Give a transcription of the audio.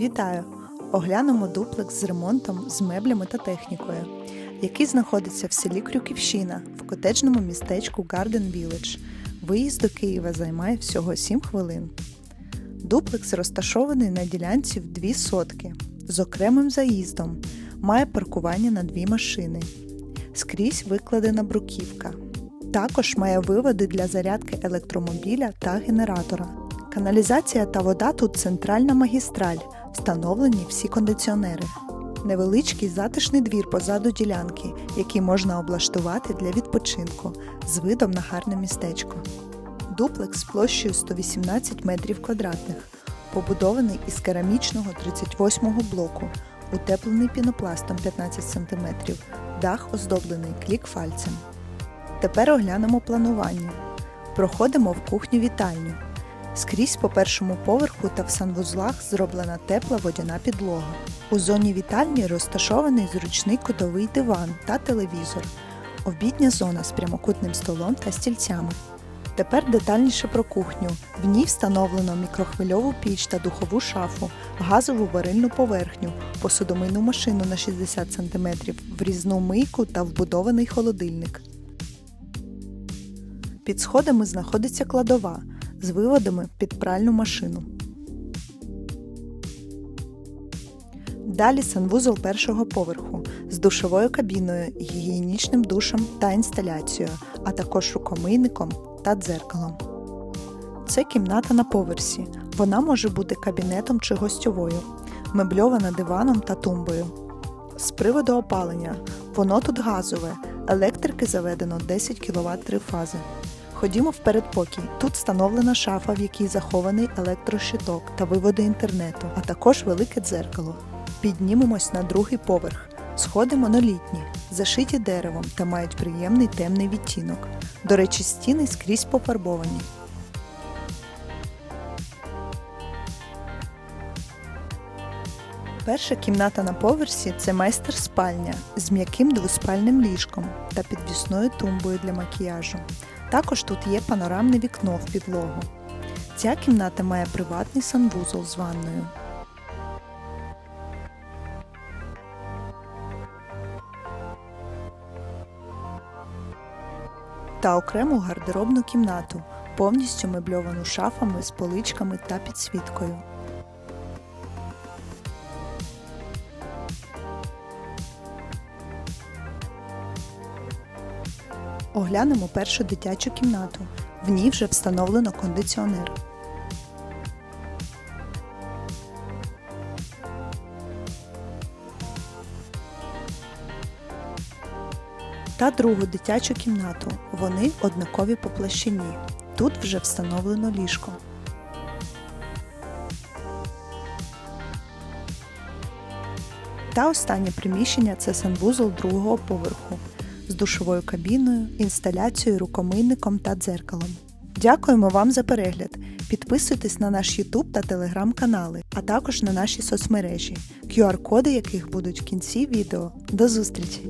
Вітаю! Оглянемо дуплекс з ремонтом, з меблями та технікою, який знаходиться в селі Крюківщина в котеджному містечку Garden Village. Виїзд до Києва займає всього 7 хвилин. Дуплекс розташований на ділянці в дві сотки з окремим заїздом, має паркування на дві машини. Скрізь викладена бруківка. Також має виводи для зарядки електромобіля та генератора. Каналізація та вода тут центральна магістраль, встановлені всі кондиціонери. Невеличкий затишний двір позаду ділянки, який можна облаштувати для відпочинку з видом на гарне містечко. Дуплекс площею 118 метрів квадратних, побудований із керамічного 38-го блоку, утеплений пінопластом 15 см, дах оздоблений клік-фальцем. Тепер оглянемо планування. Проходимо в кухню-вітальню. Скрізь по першому поверху та в санвузлах зроблена тепла водяна підлога. У зоні вітальні розташований зручний кутовий диван та телевізор, обідня зона з прямокутним столом та стільцями. Тепер детальніше про кухню. В ній встановлено мікрохвильову піч та духову шафу, газову варильну поверхню, посудомийну машину на 60 см, врізну мийку та вбудований холодильник. Під сходами знаходиться кладова з виводами під пральну машину. Далі санвузол першого поверху з душовою кабіною, гігієнічним душем та інсталяцією, а також рукомийником та дзеркалом. Це кімната на поверсі. Вона може бути кабінетом чи гостьовою, мебльована диваном та тумбою. З приводу опалення воно тут газове, електрики заведено 10 кВт три фази. Ходімо в передпокій. Тут встановлена шафа, в якій захований електрощиток та виводи інтернету, а також велике дзеркало. Піднімемось на другий поверх. Сходи монолітні, зашиті деревом та мають приємний темний відтінок. До речі, стіни скрізь пофарбовані. Перша кімната на поверсі це майстер-спальня з м'яким двоспальним ліжком та підвісною тумбою для макіяжу. Також тут є панорамне вікно в підлогу. Ця кімната має приватний санвузол з ванною. Та окрему гардеробну кімнату, повністю мебльовану шафами з поличками та підсвіткою. Оглянемо першу дитячу кімнату. В ній вже встановлено кондиціонер. Та другу дитячу кімнату. Вони однакові по площині. Тут вже встановлено ліжко. Та останнє приміщення це санвузол другого поверху з душовою кабіною, інсталяцією, рукомийником та дзеркалом. Дякуємо вам за перегляд. Підписуйтесь на наш YouTube та Telegram канали, а також на наші соцмережі, QR-коди яких будуть в кінці відео. До зустрічі!